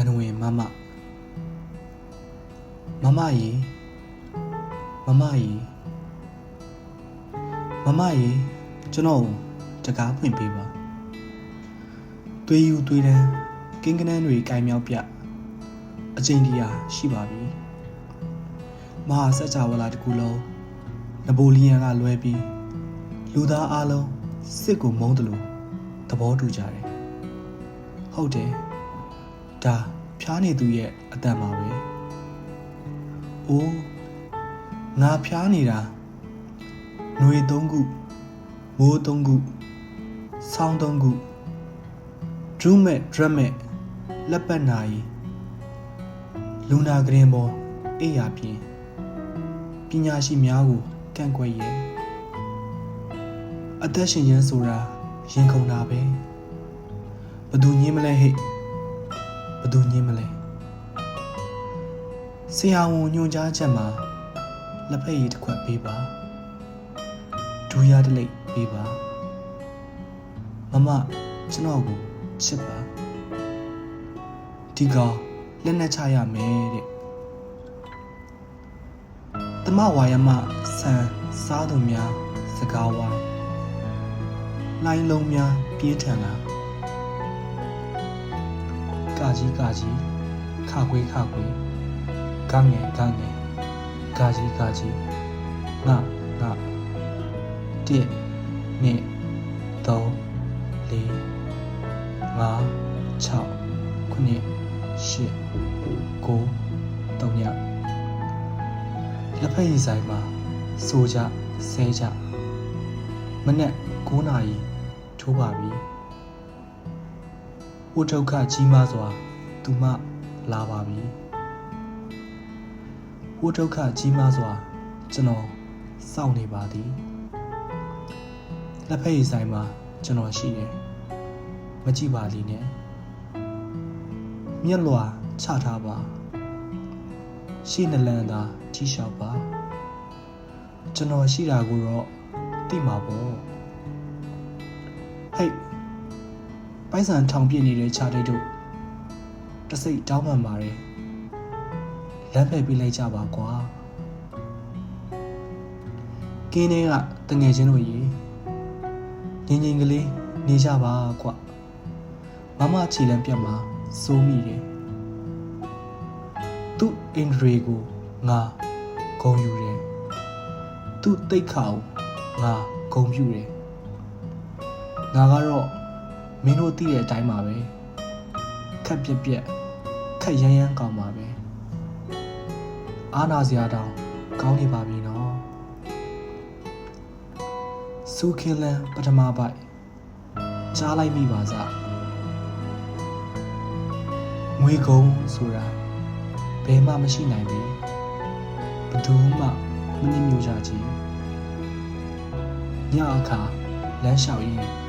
ကန်ဝင်မမမမရေမမရေမမရေကျွန်တော်ကိုတကားဖွင့်ပေးပါသွေးယူသွေးတန်းကင်းကနန်းတွေကင်မြောက်ပြအချိန်တရာရှိပါပြီမဟာစัจ java လာတစ်ခုလုံးနပိုလီယံကလွဲပြီးလူသားအလုံးစစ်ကိုမုန်းတယ်လို့သဘောတူကြတယ်ဟုတ်တယ် ဒါဖျားနေသူရဲ့အတန်ပါပဲ။အိုးငါဖျားနေတာຫນွေသုံးခုမိုးသုံးခုဆောင်းသုံးခုဒရုမဲ့ဒရက်မဲ့လက်ပတ်နာရီလူနာကရင်ပေါ်အိယာပြင်ပညာရှိများကိုကန့်ကွက်ရဲ့အသက်ရှင်ရန်ဆိုတာရင်ခုန်တာပဲဘသူညင်းမလဲဟဲ့ ဘသူညင်းမလဲဆရာဝန်ညွှန်ကြားချက်မှာလက်ဖက်ရည်တစ်ခွက်ပေးပါဒူရတစ်လိပ်ပေးပါမမကျွန်တော်ကိုချစ်ပါဒီကောင်လက်နဲ့ချရမယ်တဲ့တမဝါယမဆန်စားသူများစကားဝိုင်းလိုင်းလုံးများပြေးထန်လာ ကာကြီးကာကြီးခခွေးခခွေးကငယ်ကငယ်ကာကြီးကာကြီးငါငါတစ်နှစ်သုံးလေးငါ6ခုနှစ်8 9 3ညလက်ဖက်ရည်ဆိုင်မှာစိုးကြဆဲကြမနေ့9နာရီထိုးပါပြီ ဝုဒုက္ခကြီးမားစွာ သူမလာပါပြီဝုဒုက္ခကြီးမားစွာကျွန်တော်စောင့်နေပါသည်လက်ဖက်ရည်ဆိုင်မှာကျွန်တော်ရှိတယ်မကြည့်ပါလိနဲ့မျက်လွှာချထားပါရှေ့နလန်သာကြီးလျှောက်ပါကျွန်တော်ရှိတာကိုတော့သိမှာပေါ့ ပိုက်ဆံထောင်ပြစ်နေတဲ့ခြားတိတ်တို့တစိတ်တောင်းပန်ပါတယ်လမ်းဖယ်ပေးလိုက်ကြပါကွာကင်းထဲကတငယ်ချင်းတို့ရေငင်ငင်ကလေးနေကြပါကွာမမခြေလမ်းပြတ်မှာစိုးမိတယ်သူ့အင်ဒရီကိုငါဂုံယူတယ်သူ့တိတ်ခါကိုငါဂုံပြူတယ်ငါကတော့ မင်းတို့သိတဲ့အတိုင်းပါပဲခက်ပြက်ပြက်ခက်ရမ်းရမ်းကောင်းပါပဲအားနာစရာတောင်ကောင်းနေပါပြီနော်စူခင်လန်ပထမပိုက်ကြားလိုက်မိပါစငွေကုံဆိုတာဘယ်မှမရှိနိုင်ဘူးဘယ်သူမှမနှိမ့်ညွှကြချင်ညအခါလမ်းလျှောက်ရင်း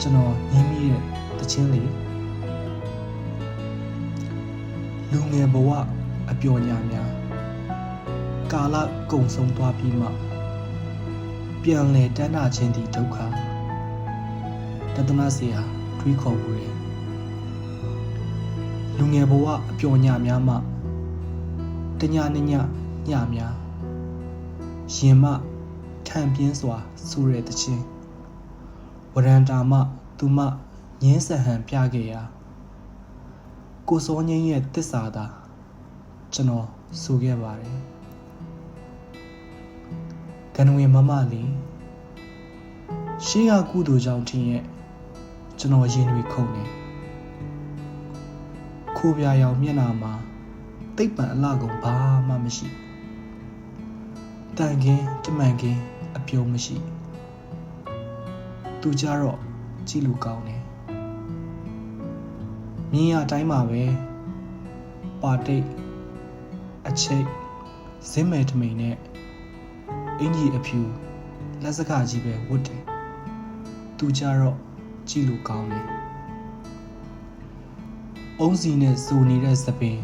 ကျွန်တော်ညင်းမိတဲ့တခြင်းလေးလူငယ်ဘဝအပျော်ညာများကာလကုံဆုံးသွားပြီးမှပြန်လဲတန်းတာခြင်းဒီဒုက္ခတသနာစီဟာတွေးခေါ်မှုတယ်လူငယ်ဘဝအပျော်ညာများမှတညာနညညများရင်မထံပြင်းစွာဆူရဲတခြင်း ဝရန်တာမသူမငင်းဆဟန်ပြခဲ့ရာကိုစောငင်းရဲ့တစ္ဆာသာကျွန်တော်ဆိုခဲ့ပါတယ်ကနဝင်မမလေးရှေးကကုသိုလ်ကြောင့်ထင်ရဲ့ကျွန်တော်ရင်တွေခုန်နေခိုးပြာရောင်မျက်နှာမှာတိတ်ပံအလှကုန်ဘာမှမရှိတန်ခင်းတမန်ခင်းအပြုံးမရှိ သူကြတော့ကြည့်လို့ကောင်းတယ်မြင်းရတိုင်းမှာပဲပါတိတ်အချိတ်ဇင်းမယ်ထမိန်နဲ့အင်ကြီးအဖြူလက်စကကြီးပဲဝတ်တယ်သူကြတော့ကြည့်လို့ကောင်းတယ်အုံးစီနဲ့စူနေတဲ့သပင်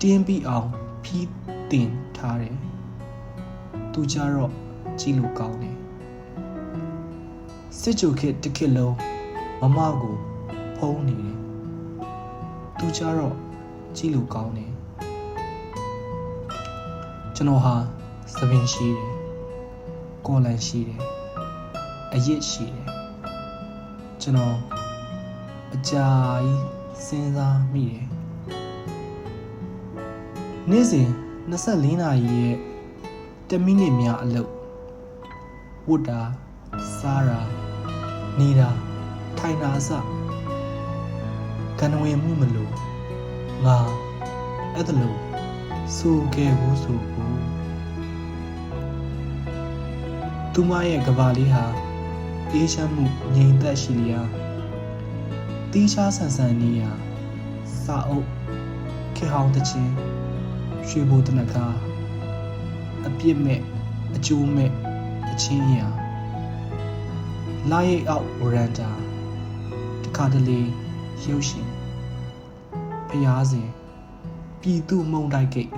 တင်းပြီးအောင်ဖြီးတင်ထားတယ်သူကြတော့ကြည့်လို့ကောင်းတယ် စစ်ကြိုခစ်တစ်ခစ်လုံးမမကိုဖုံးနေတယ်သူကြတော့ကြည့်လို့ကောင်းတယ်ကျွန်တော်ဟာသပင်ရှိတယ်ကော်လန်ရှိတယ်အရစ်ရှိတယ်ကျွန်တော်အကြာကြီးစဉ်းစားမိတယ်နေ့စဉ်24နာရီရဲ့10မိနစ်များအလုပ်ဝတ်တာစားတာ နေတာထိုင်တာအစကံဝင်မှုမလို့ငါအဲ့ဒါလို့ဆိုခဲ့ဘူးဆိုဘူးသူမရဲ့ကဘာလေးဟာအေးချမ်းမှုငြိမ်သက်ရှိလျာတီးခြားဆန်ဆန်နေရာစာအုပ်ခေဟောင်းတခြင်းရွှေဘိုတနကားအပြစ်မဲ့အကျိုးမဲ့အချင်းရာ လာရိတ်အောက်ဝရန်တာတခါတလေရုပ်ရှင်ဖျားစဉ်ပြည်သူမုံတိုက်ကိတ်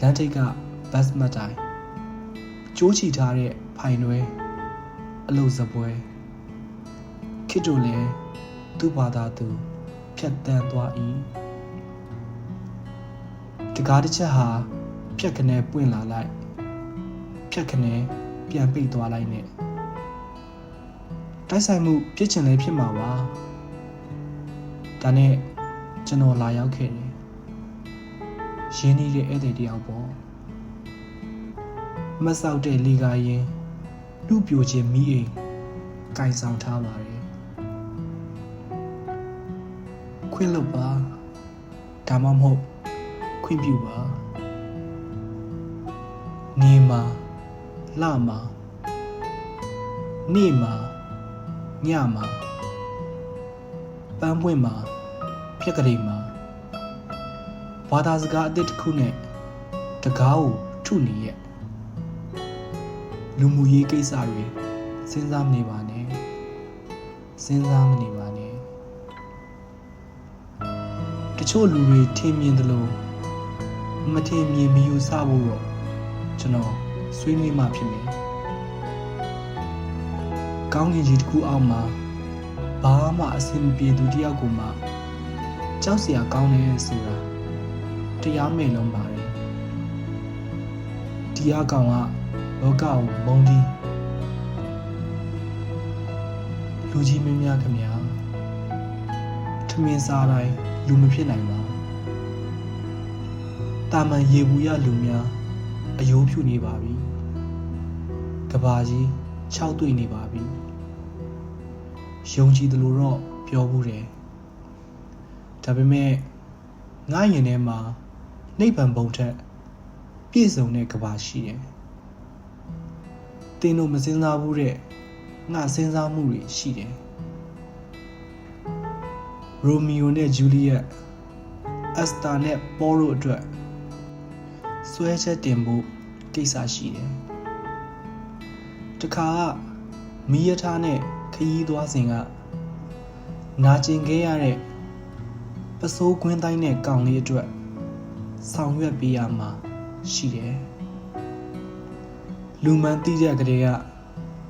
လမ်းထိပ်ကဘတ်မတ်တိုင်းကျိုးချီထားတဲ့ဖိုင်တွဲအလုစပွဲခစ်တို့လည်းသူ့ဘာသာသူဖြတ်တန်းသွား၏တကားတစ်ချက်ဟာဖြတ်ခနဲပွင့်လာလိုက်ဖြတ်ခနဲပြန်ပိတ်သွားလိုက်နဲ့ တိုက်ဆိုင်မှုပြစ်ချင်လဲဖြစ်မှာပါဒါနဲ့ကျွန်တော်လာရောက်ခဲ့တယ်ရင်းနှီးတဲ့ဧည့်သည်တယောက်ပေါ့မဆောက်တဲ့လေကာရင်လူပြိုခြင်းမိအိမ်ကင်ဆောင်ထားပါတယ်ခွင့်လွတ်ပါဒါမှမဟုတ်ခွင့်ပြုပါနေမှာလမှာနေ့မှာ ညမှာပန်းပွင့်မှာဖြက်ကလေးမှာဘာသာစကားအသစ်တစ်ခုနဲ့တကားကိုထုနေရဲ့လူမှုရေးကိစ္စတွေစဉ်းစားမနေပါနဲ့စဉ်းစားမနေပါနဲ့တချို့လူတွေထင်မြင်တယ်လို့မထင်မြင်မယူဆဖို့တော့ကျွန်တော်ဆွေးနွေးမှဖြစ်မယ် ကောင်းကင်ကြီးတစ်ခုအောက်မှာဘာမှအဆင်မပြေသူတယောက်ကိုမှကြောက်စရာကောင်းတယ်ဆိုတာတရားမဲ့လုံးပါတယ်ဒီအကောင်ကလောကကိုမုန်းဒီလူကြီးမင်းများခင်ဗျာထမင်းစားတိုင်းလူမဖြစ်နိုင်ပါတာမန်ရေဘူးရလူများအယိုးဖြူနေပါပြီကဘာကြီး6တွေ့နေပါပြီ ယုံကြည်တယ်လို့တော့ပြောဘူးတယ်ဒါပေမဲ့ငါရင်ထဲမှာနိဗ္ဗာန်ဘုံထက်ပြည့်စုံတဲ့ကဘာရှိတယ်တင်းတို့မစင်စားဘူးတဲ့ငါစဉ်းစားမှုတွေရှိတယ်ရိုမီယိုနဲ့ဂျူလီယက်အက်စတာနဲ့ပေါတို့အတွက်ဆွဲချက်တင်ဖို့ကိစ္စရှိတယ်တခါကမီးရထားနဲ့ခ ရီးသွားစဉ်ကနာကျင်ခဲ့ရတဲ့ပစိုးခွင်းတိုင်းနဲ့ကောင်လေးအတွက်ဆောင်ရွက်ပေးရမှာရှိတယ်လူမှန်သိတဲ့ကလေးက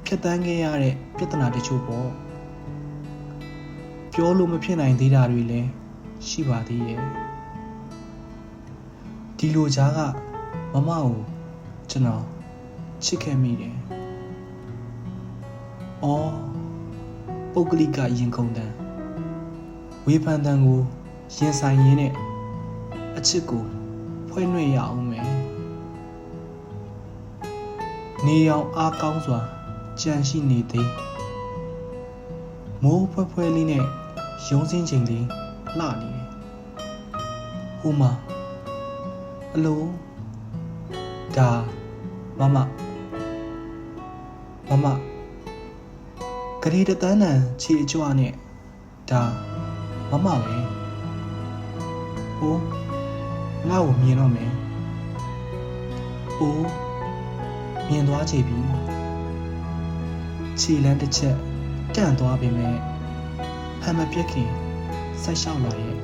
ဖြတ်တန်းခဲ့ရတဲ့ပြဿနာတချို့ပေါ့ပြောလို့မဖြစ်နိုင်သေးတာတွေလည်းရှိပါသေးရဲ့ဒီလိုကြားကမမကိုကျွန်တော်ချစ်ခဲ့မိတယ်။အော် ပုတ်ကလိကရင်ခုန်တန်းဝေဖန်တန်းကိုရင်ဆိုင်ရင်းနဲ့အချစ်ကိုဖွဲ့နှွေရအောင်မယ်။နေအောင်အားကောင်းစွာကြံရှိနေသေးမိုးဖွဲဖွဲလေးနဲ့ရုံးစင်းချိန်လေးလှနေတယ်။ဟိုမှာအလိုဒါမမမမ ဂရီတသန်းတန်ခြေအကြွနဲ့ဒါမမပဲဟိုငါ့ကိုမြင်တော့မယ်ဟိုမြင်သွားချေပြီခြေလန်းတစ်ချက်တန့်သွားပြီမဲ့ဟမ်မပြက်ခင်ဆက်လျှောက်လာရဲ့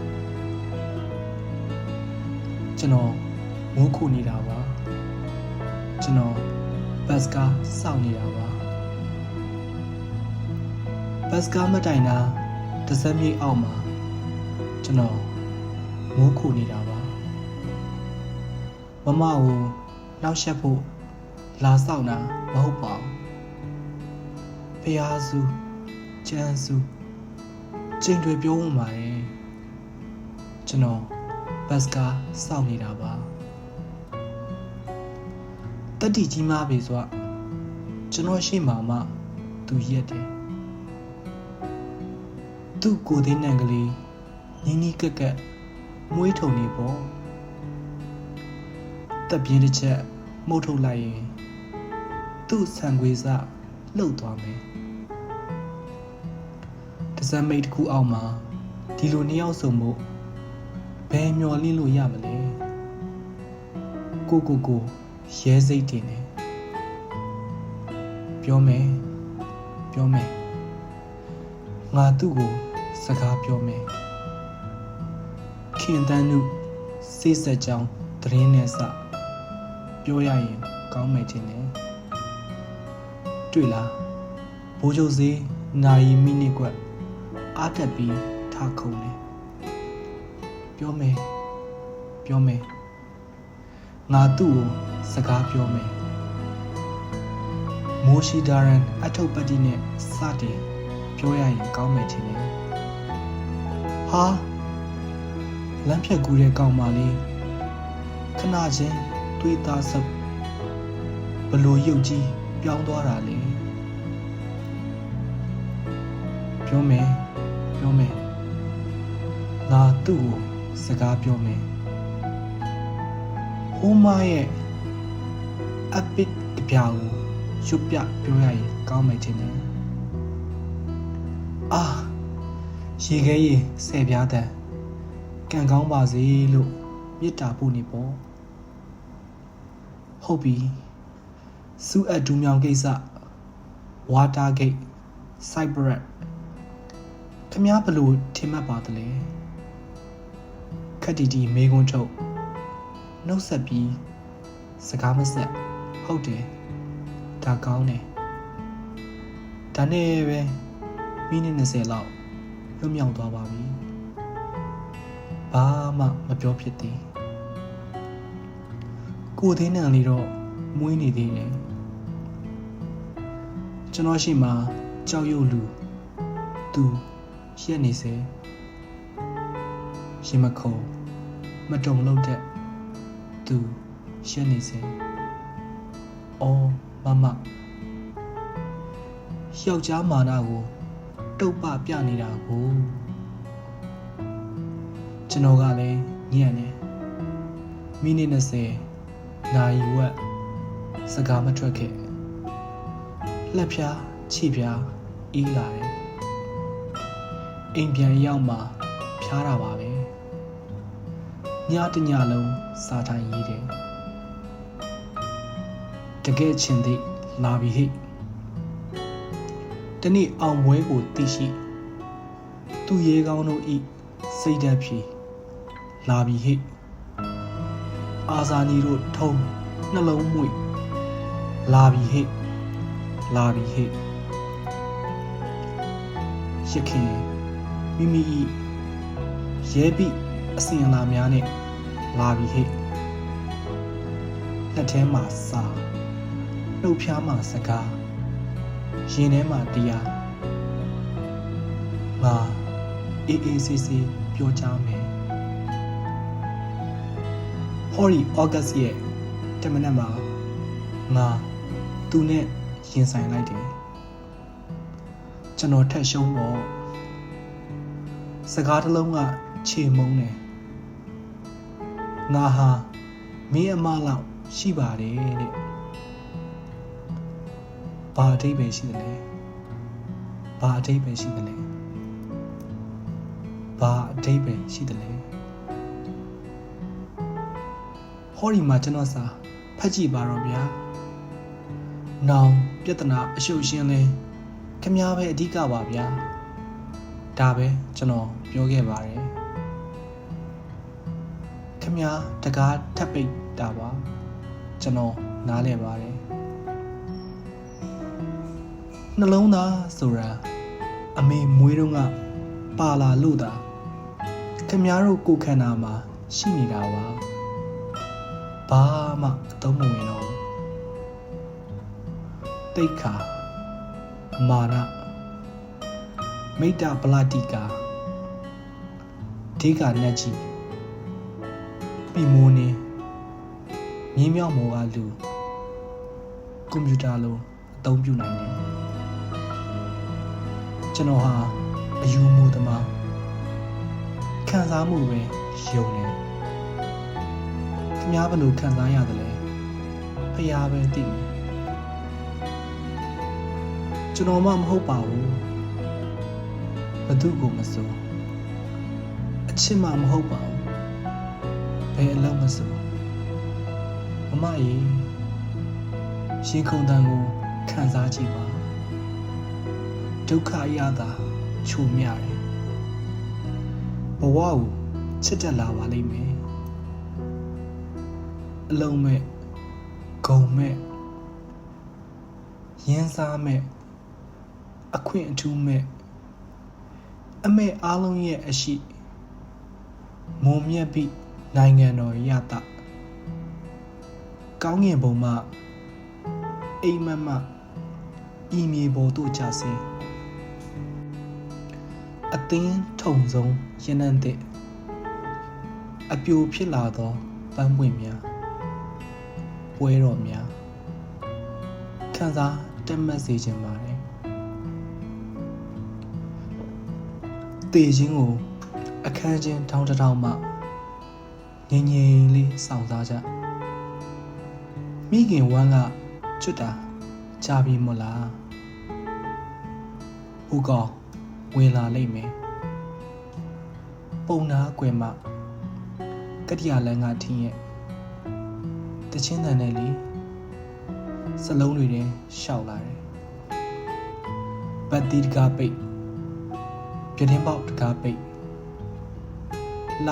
ကျွန်တော်မိုးခုနေတာပါကျွန်တော်ဘတ်စကားစောင့်နေတာပါ ဘတ်စကားမတိုင်တာတစ်စက်မြေအောက်မှာကျွန်တော်မိုးခုနေတာပါမမကိုနောက်ဆက်ဖို့လာဆောင်တာမဟုတ်ပါဘူးဖះစုကျန်းစုချိန်တွေပြောဝင်ပါတယ်ကျွန်တော်ဘတ်စကားစောင့်နေတာပါတက်တီကြီးမားပြီဆိုတော့ကျွန်တော်ရှိမှမှသူရက်တယ် သူ့ကိုယ်သေးနံကလေးနီးနီးကက်ကက်မွေးထုံနေပေါ့တက်ပြင်းတစ်ချက်မှုတ်ထုတ်လိုက်ရင်သူ့ဆံခွေစလှုပ်သွားမယ်တစမ်းမိတ်တစ်ခုအောက်မှာဒီလိုနှစ်ယောက်စုံမှုဘယ်မျော်လင့်လို့ရမလဲကိုကိုကိုရဲစိတ်တင်နေပြောမယ်ပြောမယ်ငါသူ့ကို စကားပြောမယ်ခင်တန်းနုစိတ်ဆက်ကြောင်းတရင်နဲ့စပြောရရင်ကောင်းမယ်ခြင်းနဲ့တွေ့လားဘိုးချုပ်စေးနာရီမိနစ်ကွက်အားတက်ပြီးထားခုံတယ်ပြောမယ်ပြောမယ်ငါသူ့ကိုစကားပြောမယ်မိုးရှိဒါရန်အထုပ်ပတ္တိနဲ့စတင်ပြောရရင်ကောင်းမယ်ခြင်းနဲ့ ဟာလမ်းဖြတ်ကူးတဲ့ကောင်မလေးခဏချင်းတွေးသားဆုပ်ဘလို့ရုပ်ကြီးပြောင်းသွားတာလေပြောမယ်ပြောမယ်ငါသူ့ကိုစကားပြောမယ်ဟိုးမရဲ့အပစ်တပြာကိုရွတ်ပြပြောရရင်ကောင်းမယ်ထင်တယ်အာ ရေခဲရေဆယ်ပြားတန်ကံကောင်းပါစေလို့မေတ္တာပို့နေပေါ့ဟုတ်ပြီစူအပ်ဒူးမြောင်ကိစ္စဝါတာဂိတ်စိုက်ဘရက်ခမားဘလို့ထင်မှတ်ပါသလဲခက်တီတီမေကွန်းထုတ်နှုတ်ဆက်ပြီးစကားမဆက်ဟုတ်တယ်ဒါကောင်းတယ်ဒါနဲ့ပဲမိနစ်20လောက် လွတ်မြောက်သွားပါပြီဘာမှမပြောဖြစ်သေးကိုသေးနံလေးတော့မွေးနေသေးတယ်ကျွန်တော်ရှိမှကြောက်ရွံ့လူသူရက်နေစေရှင်မခုံမတုံလို့တဲ့သူရက်နေစေအော်မမယောက်ျားမာနကို တုတ်ပပြနေတာကိုကျွန်တော်ကလည်းညံ့နေမိနစ်20နာရီဝက်စကားမထွက်ခဲ့လက်ဖြားခြေဖြားအေးလာတယ်အိမ်ပြန်ရောက်မှဖြားတာပါပဲညတညလုံးစာထိုင်ရေးတယ်တကယ်ချင်းသိလာပြီဟိ တနေ့အောင်ပွဲကိုသိရှိ သူရဲကောင်းတို့ဤစိတ်ဓာတ်ဖြီလာပြီဟိအာဇာနီတို့ထုံနှလုံးမွေလာပြီဟိလာပြီဟိရခင်မိမိဤရဲပိအစင်အလာများနဲ့လာပြီဟိလက်ထဲမှာစာနှုတ်ဖျားမှာစကား ရင်ထဲမှာတရားငါအေးအေးဆေးဆေးပြောကြမယ်ဟော်ရီဩဂတ်ရဲ့တမနက်မှာငါသူနဲ့ရင်ဆိုင်လိုက်တယ်ကျွန်တော်ထက်ရှုံးတော့စကားတစ်လုံးကခြေမုံတယ်ငါဟာမင်းအမလောက်ရှိပါတယ်တဲ့ ဘာအထိပ္ပယ်ရှိတယ်လဲဘာအထိပ္ပယ်ရှိတယ်လဲဘာအထိပ္ပယ်ရှိတယ်လဲဟောဒီမှာကျွန်တော်စာဖတ်ကြည့်ပါတော့ဗျာနောင်ပြဿနာအရှုပ်ရှင်းလဲခမားပဲအဓိကပါဗျာဒါပဲကျွန်တော်ပြောခဲ့ပါတယ်ခမားတကားထပ်ပိတ်တာပါကျွန်တော်နားလဲပါတယ် နှလုံးသားဆိုတာအမေမွေးတော့ကပါလာလို့တာခခင်များတို့ကိုယ်ခန္ဓာမှာရှိနေတာပါဘာမှအသုံးမဝင်တော့ဘူးတိတ်ခါမာနမိတ္တပလတိကာဒေဂာနတ်ကြီးပြီမိုးနေမြင်းမြောက်မောကလူကွန်ပျူတာလုံးအသုံးပြုနိုင်တယ် ကျွန်တော်ဟာအယူမူသမားခံစားမှုပဲယုံတယ်ခင်ဗျားဘယ်လိုခံစားရတယ်လဲဖျားပဲသိတယ်ကျွန်တော်မှမဟုတ်ပါဘူးဘသူကိုမစိုးအချစ်မှမဟုတ်ပါဘူးဘယ်အလုံးမစိုးမမကြီးရှင်ခုန်တန်ကိုခံစားကြည့်ပါ ဒုက္ခရတာချုံမြတယ်ဘဝကိုချစ်တက်လာပါလိမ့်မယ်အလုံးမဲ့ဂုံမဲ့ရင်းစားမဲ့အခွင့်အထူးမဲ့အမေအားလုံးရဲ့အရှိမုံမြတ်ပြီးနိုင်ငံတော်ရတာကောင်းငင်ဘုံမှအိမ်မက်မှဤမြေပေါ်သို့ကြဆင်း အသင်းထုံဆုံးရနံ့တဲ့အပြိုဖြစ်လာသောပန်းပွင့်များပွဲတော်များခံစားတက်မှတ်စေခြင်းပါတယ်တေခြင်းကိုအခန်းချင်းထောင်းတစ်ထောင်းမှငြိမ်ငြိမ်လေးစောင့်စားကြမိခင်ဝမ်းကကျွတ်တာကြာပြီမို့လားဟုတ်ကော ဝင်လာလိမ့်မယ်ပုံနာကွယ်မှကတိယလန်းကထင်းရဲ့တချင်းတန်နဲ့လေစလုံးတွေထဲရှောက်လာတယ်ဘတ်တီတကားပိတ်ပြတင်းပေါက်တကားပိတ်လ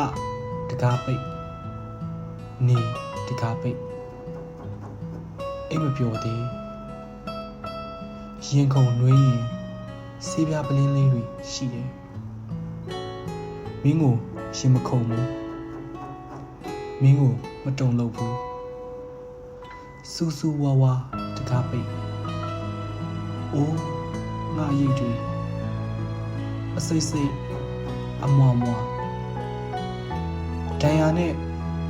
တကားပိတ်နေတကားပိတ်အိမ်မပြောသေးရင်ခုန်နှွေးရင် ဆေးပြားပလင်းလေးတွေရှိတယ်မင်းကိုရင်မခုန်ဘူးမင်းကိုမတုံလို့ဘူးစူးစူးဝါဝါတကားပိတ်အိုးငါရိတ်တွေအစိမ့်စိမ့်အမွားမွားဒဏ်ရာနဲ့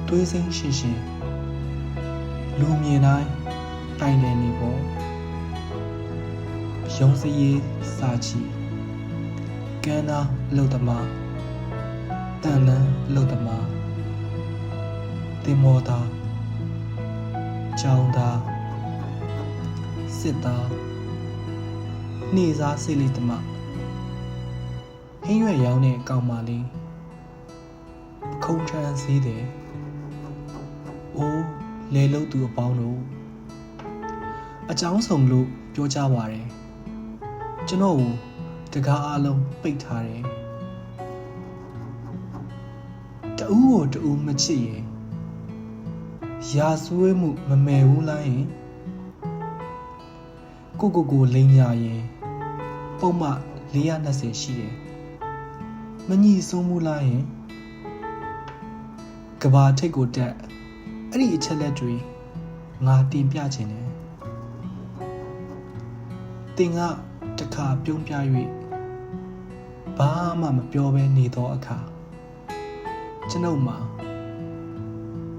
သွေးစိမ့်ရှင်ရှင်လူမြင်တိုင်းတိုင်တယ်နေပေါ့ ရုံးစည်းရေးစာချီကန်းသားအလုတ်သမားတန်လန်းအလုတ်သမားတင်မောသားကျောင်းသားစစ်သားနှိစားစိတ်လေးတမဟင်းရွက်ရောင်းတဲ့ကောင်မလေးခုံထမ်းစည်းတယ်အိုးလေလုတ်သူအပေါင်းတို့အကြောင်းဆောင်လို့ပြောကြပါတယ် ကျွန်တော်ကိုတကားအလုံးပိတ်ထားတယ်တူကိုတူမချစ်ရင်ရာဇဝဲမှုမမယ်ဘူးလားယင်ကိုကိုကိုလိန်ညာရင်ပုံမှ420ရှိတယ်မညှိဆုံးဘူးလားယင်ကဘာထိတ်ကိုတက်အဲ့ဒီအချက်လက်တွေငါတင်ပြခြင်းတယ်တင်က တခါပြုံးပြ၍ဘာမှမပြောဘဲနေသောအခါကျွန်ုပ်မှာ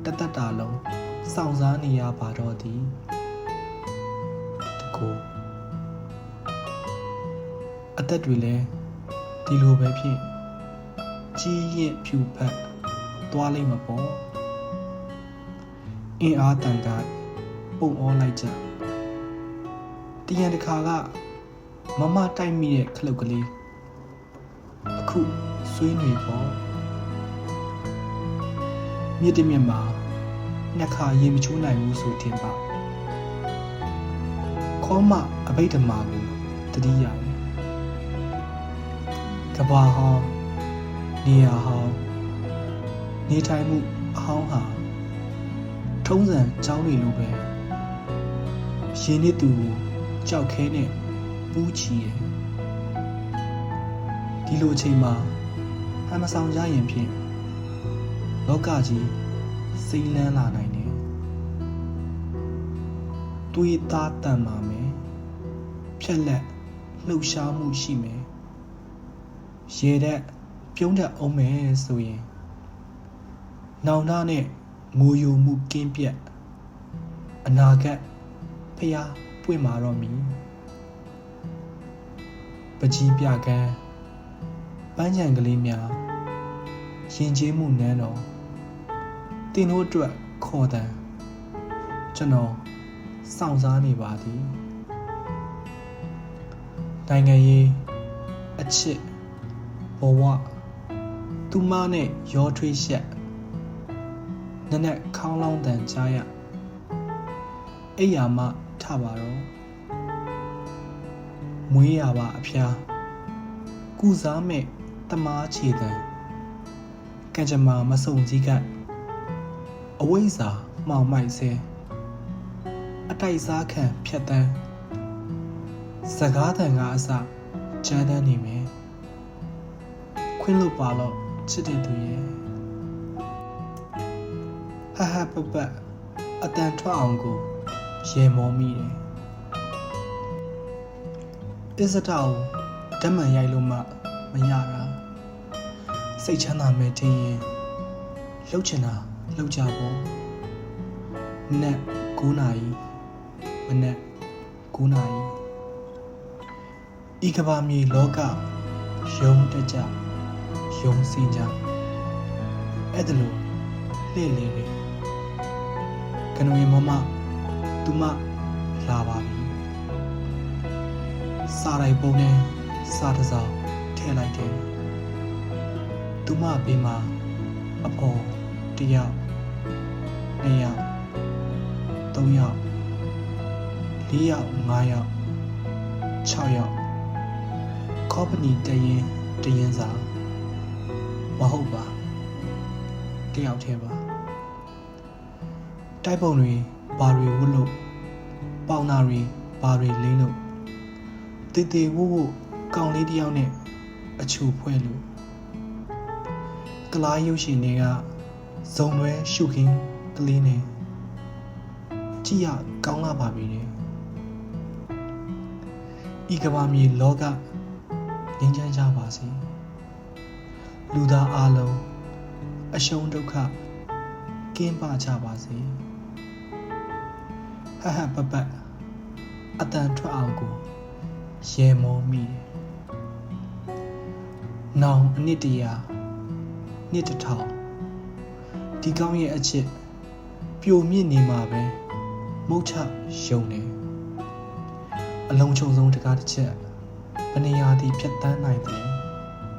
တသက်တာလုံးစောင့်စားနေရပါတော့သည်တကူအသက်တွေလည်းဒီလိုပဲဖြစ်ကြီးရင်ဖြူဖက်သွားလိမ့်မပေါ့အင်းအားတန်ကပုံဩလိုက်ကြတရံတခါက မမတိုက်မိတဲ့ခလုတ်ကလေးအခုဆွေးနေပေါ့မြစ်တမြစ်မှာနှစ်ခါရေမချိုးနိုင်ဘူးဆိုတင်ပါခေါမအဘိဓမ္မာကိုတတိရတယ်ကဘာဟောင်းနေရာဟောင်းနေထိုင်မှုအဟောင်းဟာထုံးစံကြောင်းတွေလိုပဲရှင်နစ်သူကြောက်ခဲနဲ့ ပူးချီရဲ့ဒီလိုအချိန်မှာဟမ်မဆောင်ရရင်ဖြင့်လောကကြီးစိမ့်လန်းလာနိုင်တယ်တွေးသားတန်ပါမယ်ဖြက်လက်လှုပ်ရှားမှုရှိမယ်ရေတဲ့ပြုံးတတ်အောင်မယ်ဆိုရင်နောင်တနဲ့ငိုယိုမှုကင်းပြတ်အနာဂတ်ဖျားပွင့်မာတော့မည် ပကြီးပြကန်းပန်းချံကလေးများရင်ကျေးမှုနန်းတော်တင်တို့အတွက်ခေါ်တန်ကျွန်တော်စောင့်စားနေပါသည်နိုင်ငံရေးအချစ်ဘဝသူမနဲ့ရောထွေးရှက်နက်နက်ခေါင်းလောင်းတန်ကြားရအိယာမထပါတော့ မွေးရပါအဖျားကုစားမဲ့တမားခြေတံကံကြမ္မာမစုံစည်းကအဝိဇ္ဇာမှောင်မိုက်ဆဲအတိုက်စားခံဖြတ်တန်းစကားတန်ကအစကြမ်းတမ်းနေမယ်ခွင့်လို့ပါတော့ချစ်တဲ့သူရဲ့ဟဟပပအတန်ထွက်အောင်ကိုရေမောမိတယ် တစ္ဆတာကိုဓာတ်မှန်ရိုက်လို့မှမရတာစိတ်ချမ်းသာမယ်တင်ရင်လှုပ်ချင်တာလှုပ်ကြပေါ့မနက်9နာရီမနက်9နာရီဤကဘာမြေလောကယုံတကြယုံစင်ကြအဲ့ဒါလို့လှည့်လေတယ်ကနဝေမမသူမလာပါပြီ စားတိုင်းပုံနဲ့စားတစ်စောင်းထည့်လိုက်တယ်သူမဘေးမှာအဖော်တစ်ယောက်နှစ်ယောက်သုံးယောက်လေးယောက်ငါးယောက်6ယောက်ကော်ပဏီတရင်တရင်စာမဟုတ်ပါတယောက်တည်းပါတိုက်ပုံတွေဘာတွေဝတ်လို့ပေါင်နာတွေဘာတွေလိမ့်လို့ တေတေဝုဝုကောင်လေးတယောက်နဲ့အချူဖွဲ့လို့ကလားရုပ်ရှင်တွေကဇုံလွဲရှုခင်းကလေးနဲ့ကြည့်ရကောင်းလာပါပြီတဲ့ဤကဘာမြေလောကငြိမ်းချမ်းကြပါစေလူသားအလုံးအရှုံးဒုက္ခကင်းပါကြပါစေဟဟပပအတန်ထွက်အောင်ကို ရေမောမိတယ်။နောင်အနှစ်တရာနှစ်တစ်ထောင်ဒီကောင်းရဲ့အချစ်ပြိုမြင့်နေမှာပဲမုတ်ချယုံတယ်။အလုံးချုံဆုံးတကားတစ်ချက်ဘယ်နေရာဒီဖြတ်တန်းနိုင်တယ်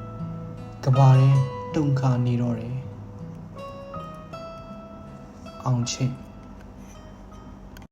။ကဘာရင်တုန်ခါနေတော့တယ်။အောင်ချင်း